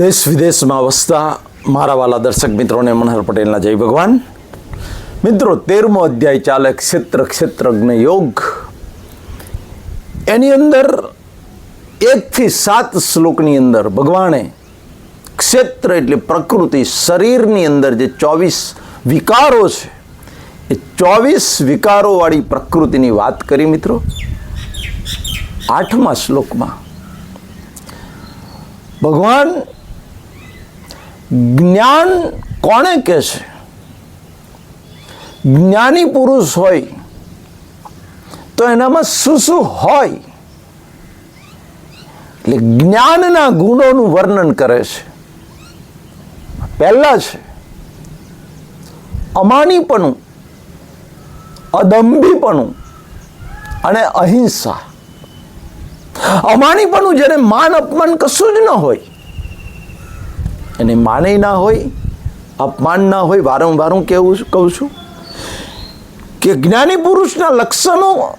દેશ વિદેશમાં વસતા મારા વાલા દર્શક મિત્રોને મનહર પટેલના જય ભગવાન. મિત્રો, તેરમો અધ્યાય ચાલે ક્ષેત્ર ક્ષેત્રજ્ઞ યોગ. એની અંદર એકથી સાત શ્લોકની અંદર ભગવાને ક્ષેત્ર એટલે પ્રકૃતિ શરીરની અંદર જે ચોવીસ વિકારો છે, એ ચોવીસ વિકારોવાળી પ્રકૃતિની વાત કરી મિત્રો. આઠમા શ્લોકમાં ભગવાન જ્ઞાન કોણે કહે છે? જ્ઞાની પુરુષ હોય તો એનામાં શું શું હોય? એટલે જ્ઞાનના ગુણોનું વર્ણન કરે છે. પહેલા છે અમાનીપણું, અદંભીપણું અને અહિંસા. અમાનીપણું જેને માન અપમાન કશું જ ન હોય. એને માને ના હોય, અપમાન ના હોય, વારંવાર હું કહેવું કહું છું કે જ્ઞાની પુરુષના લક્ષણો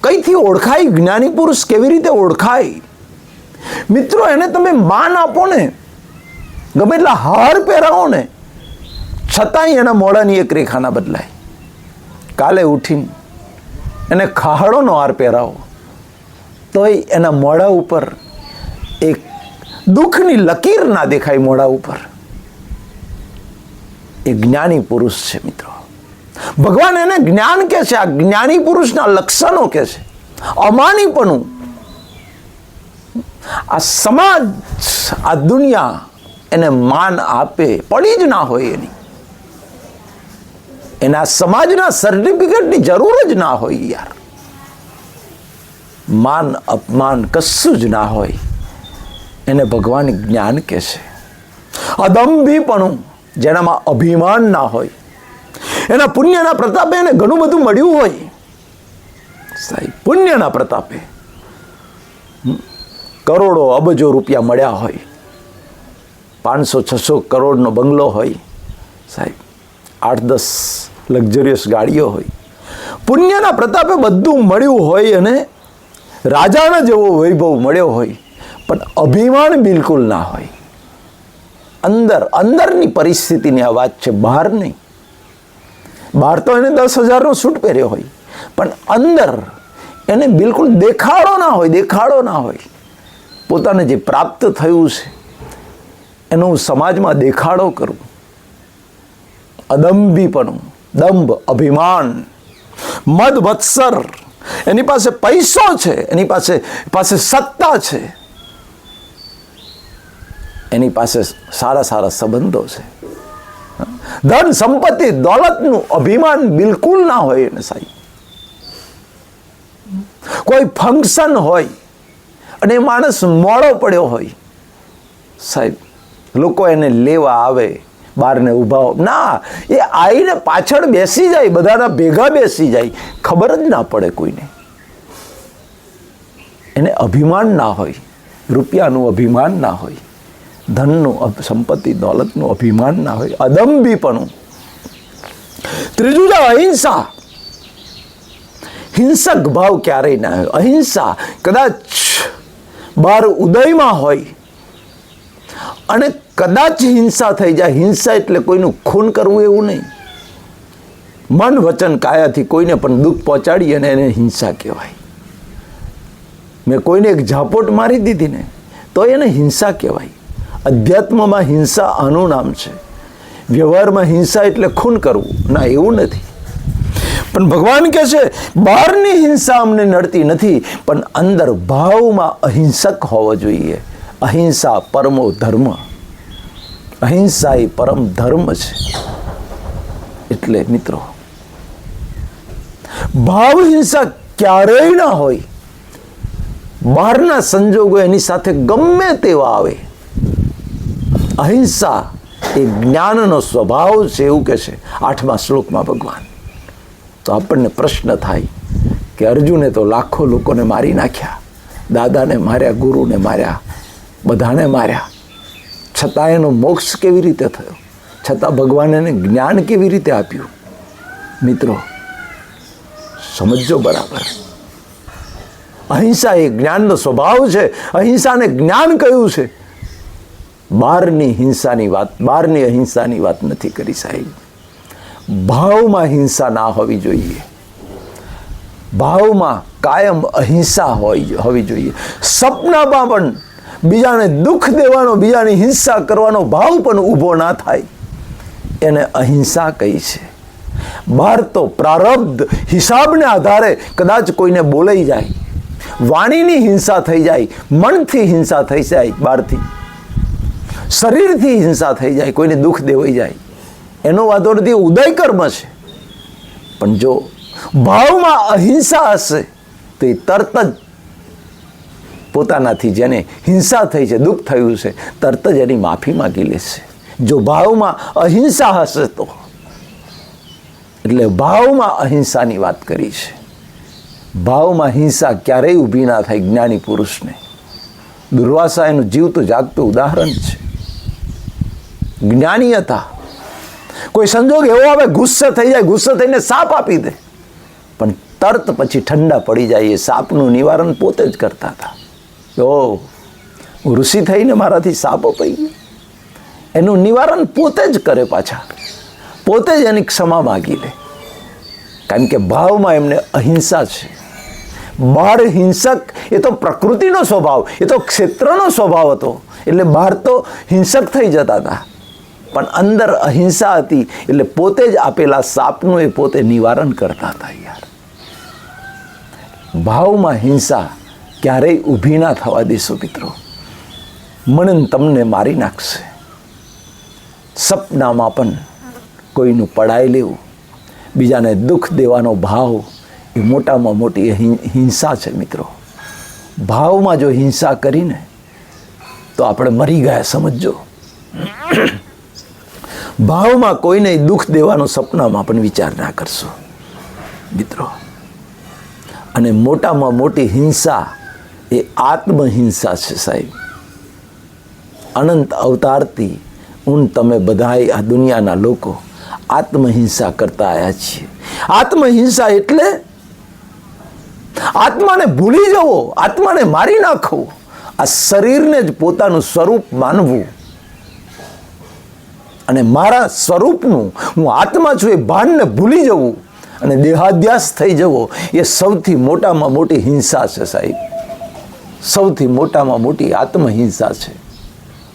કઈથી ઓળખાય? જ્ઞાની પુરુષ કેવી રીતે ઓળખાય? મિત્રો, એને તમે માન આપો ને, ગમે એટલા હાર પહેરાવો ને, છતાંય એના મોડાની એક રેખાના બદલાય. કાલે ઉઠીને એને ખાહડોનો હાર પહેરાવો. તોય એના મોડા ઉપર દુઃખની લકીર ના દેખાય મોડા ઉપર. એ જ્ઞાની પુરુષ છે મિત્રો. ભગવાન એને જ્ઞાન કે છે, આ જ્ઞાની પુરુષના લક્ષણો કે છે. અમાનીપણું. આ સમાજ, આ દુનિયા એને માન આપે, પડી જ ના હોય એની. એના સમાજના સર્ટિફિકેટની જરૂર જ ના હોય યાર. માન, અપમાન કશું જ ના હોય. એને ભગવાન જ્ઞાન કહે છે? અદંભીપણું જેનામાં અભિમાન ના હોય. એના પુણ્યના પ્રતાપે એને ઘણું બધું મળ્યું હોય. સાહેબ, પુણ્યના પ્રતાપે. કરોડો અબજો રૂપિયા મળ્યા હોય. પાંચસો, છસો કરોડનો બંગલો હોય. સાહેબ, આઠ દસ લક્ઝરિયસ ગાડીઓ હોય. પુણ્યના પ્રતાપે બધું મળ્યું હોય અને રાજાના જેવો વૈભવ મળ્યો હોય. પણ અભિમાન બિલકુલ ના હોય. અંદર, અંદરની પરિસ્થિતિની આ વાત છે, બહાર નહીં. બહાર તો એને દસ હજારનો સૂટ પહેર્યો હોય, પણ અંદર એને બિલકુલ દેખાડો ના હોય, દેખાડો ના હોય. પોતાને જે પ્રાપ્ત થયું છે, એનો હું સમાજમાં દેખાડો કરું. અદંભીપણું, દંભ, અભિમાન મદ વત્સર એની પાસે પૈસો છે, એની પાસે પાસે સત્તા છે. એની પાસે સારા સારા સંબંધો છે. ધન સંપત્તિ દોલતનું અભિમાન બિલકુલ ના હોય એને સાહેબ. કોઈ ફંક્શન હોય અને માણસ મોડો પડ્યો હોય, સાહેબ, લોકો એને લેવા આવે બહારને ઊભા ના, એ આવીને પાછળ બેસી જાય, બધાના ભેગા બેસી જાય, ખબર જ ના પડે કોઈને. એને અભિમાન ના હોય, રૂપિયાનું અભિમાન ના હોય. ધનનું સંપત્તિ, દોલતનું અભિમાન ના હોય અદંબીપણું ત્રીજું છે અહિંસા. હિંસક ભાવ ક્યારેય ના હોય. અહિંસા કદાચ બાર ઉદયમાં હોય અને કદાચ હિંસા થઈ જાય. હિંસા એટલે કોઈનું ખૂન કરવું એવું નહીં. મન વચન કાયાથી કોઈને પણ દુઃખ પહોંચાડી અને એને હિંસા કહેવાય. મેં કોઈને એક ઝાપોટ મારી દીધી ને, તો એને હિંસા કહેવાય. અધ્યાત્મમાં હિંસા આનું નામ છે. વ્યવહારમાં હિંસા એટલે ખૂન કરવું. ના, એવું નથી. પણ ભગવાન કહે છે, બહારની હિંસા અમને નડતી નથી, પણ અંદર ભાવમાં અહિંસક હોવો જોઈએ. અહિંસા પરમો ધર્મ. અહિંસા એ પરમ ધર્મ છે. એટલે મિત્રો, ભાવ હિંસા ક્યારેય ના હોય. બહારના સંજોગો એની સાથે ગમે તેવા આવે. અહિંસા એ જ્ઞાનનો સ્વભાવ છે એવું કહે છે આઠમા શ્લોકમાં ભગવાન. તો આપણને પ્રશ્ન થાય કે અર્જુને તો લાખો લોકોને મારી નાખ્યા, દાદાને માર્યા, ગુરુને માર્યા, બધાને માર્યા. છતાં એનો મોક્ષ કેવી રીતે થયો? છતાં ભગવાન એને જ્ઞાન કેવી રીતે આપ્યું? મિત્રો સમજો બરાબર. અહિંસા એ જ્ઞાનનો સ્વભાવ છે, અહિંસાને જ્ઞાન કયું છે? બહારની હિંસાની વાત બહારની અહિંસાની વાત નથી કરી સાહેબ. ભાવમાં હિંસા ના હોવી જોઈએ. ભાવમાં કાયમ અહિંસા હોય હોવી જોઈએ. સપનામાં પણ બીજાને દુઃખ દેવાનો, બીજાની હિંસા કરવાનો ભાવ પણ ઊભો ના થાય. એને અહિંસા કહી છે. બહાર તો પ્રારબ્ધ હિસાબને આધારે કદાચ કોઈને બોલાઈ જાય. વાણીની હિંસા થઈ જાય, મનથી હિંસા થઈ જાય બહારથી શરીરથી હિંસા થઈ જાય, કોઈને દુઃખ દેવાઈ જાય. એનો વાંધો નથી ઉદય કર્મ છે. પણ જો ભાવમાં અહિંસા હશે, તો એ તરત જ પોતાનાથી જેને હિંસા થઈ છે, દુઃખ થયું છે, તરત જ એની માફી માગી લેશે. જો ભાવમાં અહિંસા હશે તો. એટલે ભાવમાં અહિંસાની વાત કરી છે. ભાવમાં હિંસા ક્યારેય ઊભી ના થાય જ્ઞાની પુરુષને. દુર્વાસા એનું જીવતું જાગતું ઉદાહરણ છે. જ્ઞાની હતા. કોઈ સંજોગ એવો આવે, ગુસ્સે થઈ જાય, ગુસ્સે થઈને સાપ આપી દે. પણ તરત પછી ઠંડા પડી જાય એ સાપનું નિવારણ પોતે જ કરતા હતા. ઓ ઋષિ થઈને મારાથી સાપ અપાઈ ગયો. એનું નિવારણ પોતે જ કરે પાછા. પોતે જ એની ક્ષમા માગી લે. કારણ કે ભાવમાં એમને અહિંસા છે. બાળ હિંસક, એ તો પ્રકૃતિનો સ્વભાવ, એ તો ક્ષેત્રનો સ્વભાવ હતો. એટલે બહાર તો હિંસક થઈ જતા હતા. પણ અંદર અહિંસા હતી એટલે પોતે જ આપેલા સાપનું એ પોતે નિવારણ કરતા હતા યાર. ભાવમાં હિંસા ક્યારેય ઊભી ના થવા દેશો મિત્રો. મનન તમને મારી નાખશે. સપનામાં પણ કોઈનું પડાઈ લેવું, બીજાને દુઃખ દેવાનો ભાવ એ મોટામાં મોટી હિંસા છે મિત્રો. ભાવમાં જો હિંસા કરીને તો આપણે મરી ગયા, સમજજો. ભાવમાં કોઈને દુઃખ દેવાનો સપનામાં પણ વિચાર ના કરશો. મિત્રો, અને મોટામાં મોટી હિંસા એ આત્મહિંસા છે સાહેબ. અનંત અવતારથી ઊન તમે બધાય આ દુનિયાના લોકો આત્મહિંસા કરતા આવ્યા છીએ. આત્મહિંસા એટલે આત્માને ભૂલી જવો, આત્માને મારી નાખવો, આ શરીરને જ પોતાનું સ્વરૂપ માનવું. અને મારા સ્વરૂપનું હું આત્મા છું એ ભાનને ભૂલી જવું અને દેહાધ્યાસ થઈ જવો, એ સૌથી મોટામાં મોટી હિંસા છે સાહેબ. સૌથી મોટામાં મોટી આત્મહિંસા છે.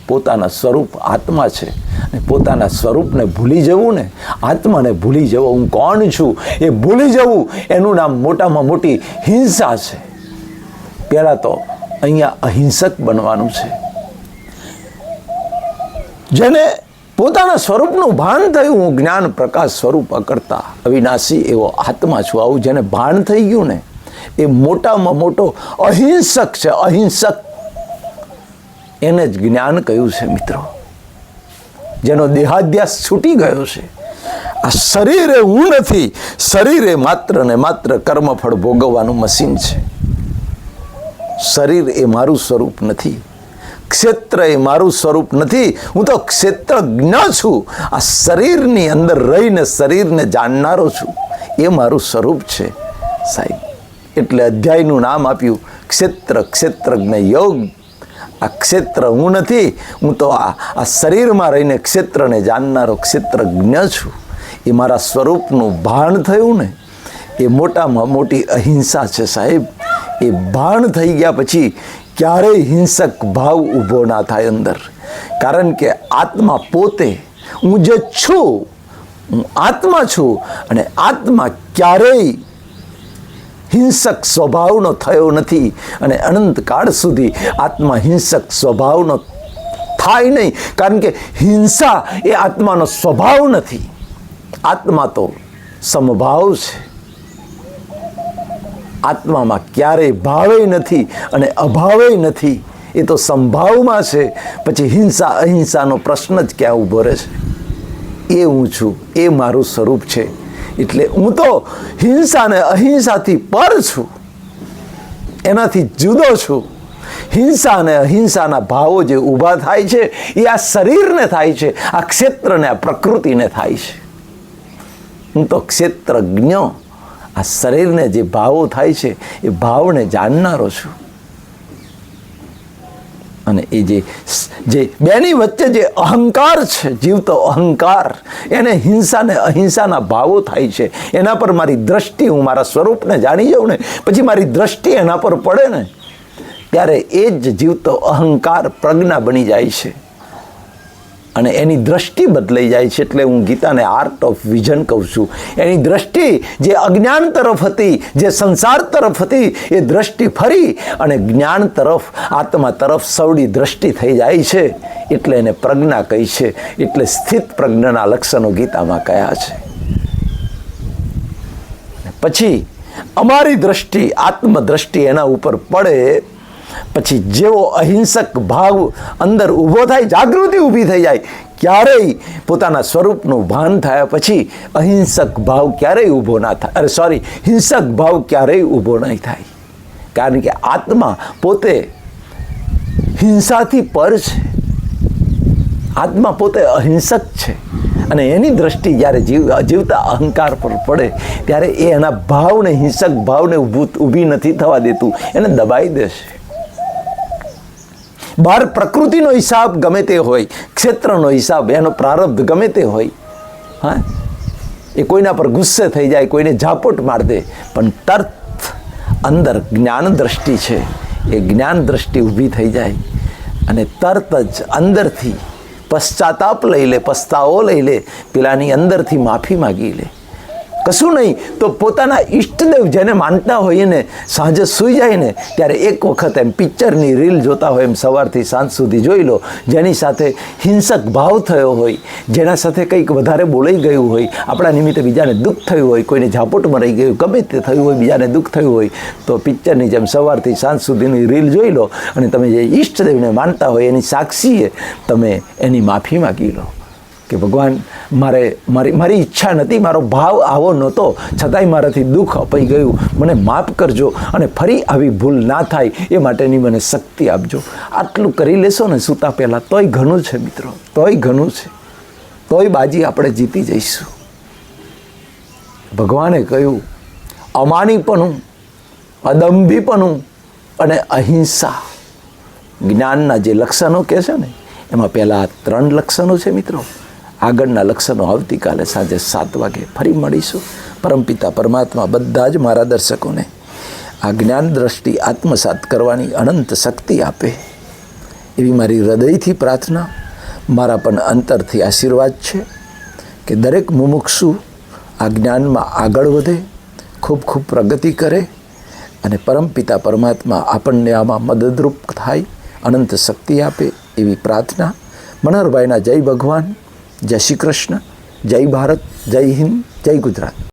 પોતાના સ્વરૂપ આત્મા છે અને પોતાના સ્વરૂપને ભૂલી જવું ને, આત્માને ભૂલી જવું, હું કોણ છું એ ભૂલી જવું, એનું નામ મોટામાં મોટી હિંસા છે. પહેલાં તો અહીંયા અહિંસક બનવાનું છે. જેને પોતાના સ્વરૂપનું ભાન થયું. હું જ્ઞાન પ્રકાશ સ્વરૂપ અકર્તા, અવિનાશી એવો આત્મા છું. આવું જેને ભાન થઈ ગયું ને, એ મોટામાં મોટો અહિંસક છે, અહિંસક. એને જ જ્ઞાન કહ્યું છે મિત્રો. જેનો દેહાધ્યાસ છૂટી ગયો છે. આ શરીરે હું નથી, શરીરે માત્ર ને માત્ર કર્મફળ ભોગવવાનું મશીન છે. શરીર એ મારું સ્વરૂપ નથી. ક્ષેત્ર એ મારું સ્વરૂપ નથી. હું તો ક્ષેત્રજ્ઞ છું. આ શરીરની અંદર રહીને શરીરને જાણનારો છું. એ મારું સ્વરૂપ છે, સાહેબ. એટલે અધ્યાયનું નામ આપ્યું, ક્ષેત્ર, ક્ષેત્રજ્ઞ યોગ. આ ક્ષેત્ર હું નથી. હું તો આ આ શરીરમાં રહીને ક્ષેત્રને જાણનારો ક્ષેત્રજ્ઞ છું. એ મારા સ્વરૂપનું ભાન થયું ને, એ મોટામાં મોટી અહિંસા છે, સાહેબ. એ ભાન થઈ ગયા પછી ક્યારેય હિંસક ભાવ ઊભો ના થાય અંદર. કારણ કે આત્મા પોતે, હું જે છું, હું આત્મા છું, અને આત્મા ક્યારેય હિંસક સ્વભાવનો થયો નથી. અને અનંતકાળ સુધી આત્મા હિંસક સ્વભાવનો થાય નહીં. કારણ કે હિંસા એ આત્માનો સ્વભાવ નથી. આત્મા તો સમભાવ છે. આત્મામાં ક્યારેય ભાવે નથી અને અભાવે નથી, એ તો સંભાવમાં છે. પછી હિંસા, અહિંસાનો પ્રશ્ન જ ક્યાં ઊભો રહે છે? એ હું છું, એ મારું સ્વરૂપ છે. એટલે હું તો હિંસા અને અહિંસાથી પર છું. એનાથી જુદો છું. હિંસા અને અહિંસાના ભાવો જે ઊભા થાય છે, એ આ શરીરને થાય છે, આ ક્ષેત્રને, આ પ્રકૃતિને થાય છે. હું તો ક્ષેત્રજ્ઞ આ શરીરને જે ભાવો થાય છે, એ ભાવને જાણનારો છું. અને એ જે જે બેની વચ્ચે જે અહંકાર છે, જીવતો અહંકાર, એને હિંસાને અહિંસાના ભાવો થાય છે. એના પર મારી દ્રષ્ટિ, હું મારા સ્વરૂપને જાણી જાઉં ને, પછી મારી દ્રષ્ટિ એના પર પડે ને, ત્યારે એ જ જીવતો અહંકાર પ્રજ્ઞા બની જાય છે. અને એની દ્રષ્ટિ બદલાઈ જાય છે એટલે હું ગીતાને આર્ટ ઓફ વિઝન કહું છું. એની દ્રષ્ટિ જે અજ્ઞાન તરફ હતી, જે સંસાર તરફ હતી, એ દ્રષ્ટિ ફરી અને જ્ઞાન તરફ, આત્મા તરફ સવડી દ્રષ્ટિ થઈ જાય છે એટલે એને પ્રજ્ઞા કહી છે. એટલે સ્થિત પ્રજ્ઞાના લક્ષણો ગીતામાં કયા છે. પછી, અમારી દ્રષ્ટિ, આત્મદ્રષ્ટિ એના ઉપર પડે પછી જેવો અહિંસક ભાવ અંદર ઊભો થાય, જાગૃતિ ઊભી થઈ જાય, ક્યારેય પોતાના સ્વરૂપનું ભાન થયા પછી અહિંસક ભાવ ક્યારેય ઊભો ના થાય. અરે સોરી હિંસક ભાવ ક્યારેય ઊભો નહીં થાય. કારણ કે આત્મા પોતે હિંસાથી પર છે. આત્મા પોતે અહિંસક છે. અને એની દ્રષ્ટિ જ્યારે જીવ, જીવતા અહંકાર પર પડે, ત્યારે એ એના ભાવને, હિંસક ભાવને ઊભું, ઊભી નથી થવા દેતું. એને દબાઈ દેશે. બહાર પ્રકૃતિનો હિસાબ ગમે તે હોય, ક્ષેત્રનો હિસાબ, એનો પ્રારબ્ધ ગમે તે હોય, હા, એ કોઈના પર ગુસ્સે થઈ જાય, કોઈને ઝાપટ માર દે, પણ તર્થ અંદર જ્ઞાન દ્રષ્ટિ છે, એ જ્ઞાન દ્રષ્ટિ ઊભી થઈ જાય, અને તરત જ અંદરથી પશ્ચાતાપ લઈ લે, પસ્તાવો લઈ લે, પેલાની અંદરથી માફી માગી લે. કશું નહીં. તો પોતાના ઈષ્ટદેવ જેને માનતા હોઈએ ને, સાંજે સૂઈ જાય ને, ત્યારે એક વખત એમ પિક્ચરની રીલ જોતા હોય એમ સવારથી સાંજ સુધી જોઈ લો, જેની સાથે હિંસક ભાવ થયો હોય, જેના સાથે કંઈક વધારે બોલાઈ ગયું હોય, આપણા નિમિત્તે બીજાને દુઃખ થયું હોય, કોઈને ઝાપોટ મરાઈ ગયું, ગમે તે થયું હોય, બીજાને દુઃખ થયું હોય, તો પિક્ચરની જેમ સવારથી સાંજ સુધીની રીલ જોઈ લો અને તમે જે ઈષ્ટદેવને માનતા હોય એની સાક્ષીએ તમે એની માફી માગી લો. કે ભગવાન, મારે, મારી મારી ઈચ્છા નથી મારો ભાવ આવો નહોતો, છતાંય મારાથી દુઃખ અપાઈ ગયું. મને માફ કરજો અને ફરી આવી ભૂલ ના થાય એ માટેની મને શક્તિ આપજો. આટલું કરી લેશો ને સૂતા પહેલાં, તોય ઘણું છે મિત્રો, તોય ઘણું છે. તોય બાજી આપણે જીતી જઈશું. ભગવાને કહ્યું અમાનીપણું અદંભીપણું અને અહિંસા. જ્ઞાનના જે લક્ષણો કહે છે ને, એમાં પહેલાં ત્રણ લક્ષણો છે મિત્રો. આગળના લક્ષણો આવતીકાલે સાંજે સાત વાગે ફરી મળીશું. પરમપિતા પરમાત્મા બધા જ મારા દર્શકોને આ જ્ઞાન દ્રષ્ટિ આત્મસાત કરવાની અનંત શક્તિ આપે. એવી મારી હૃદયથી પ્રાર્થના, મારા પણ અંતરથી આશીર્વાદ છે કે દરેક મુમુક્ષુ આ જ્ઞાનમાં આગળ વધે, ખૂબ ખૂબ પ્રગતિ કરે અને પરમપિતા પરમાત્મા આપણને આમાં મદદરૂપ થાય, અનંત શક્તિ આપે એવી પ્રાર્થના. મનહરભાઈના જય ભગવાન. જય શ્રી કૃષ્ણ જય ભારત જય હિન્દ જય ગુજરાત.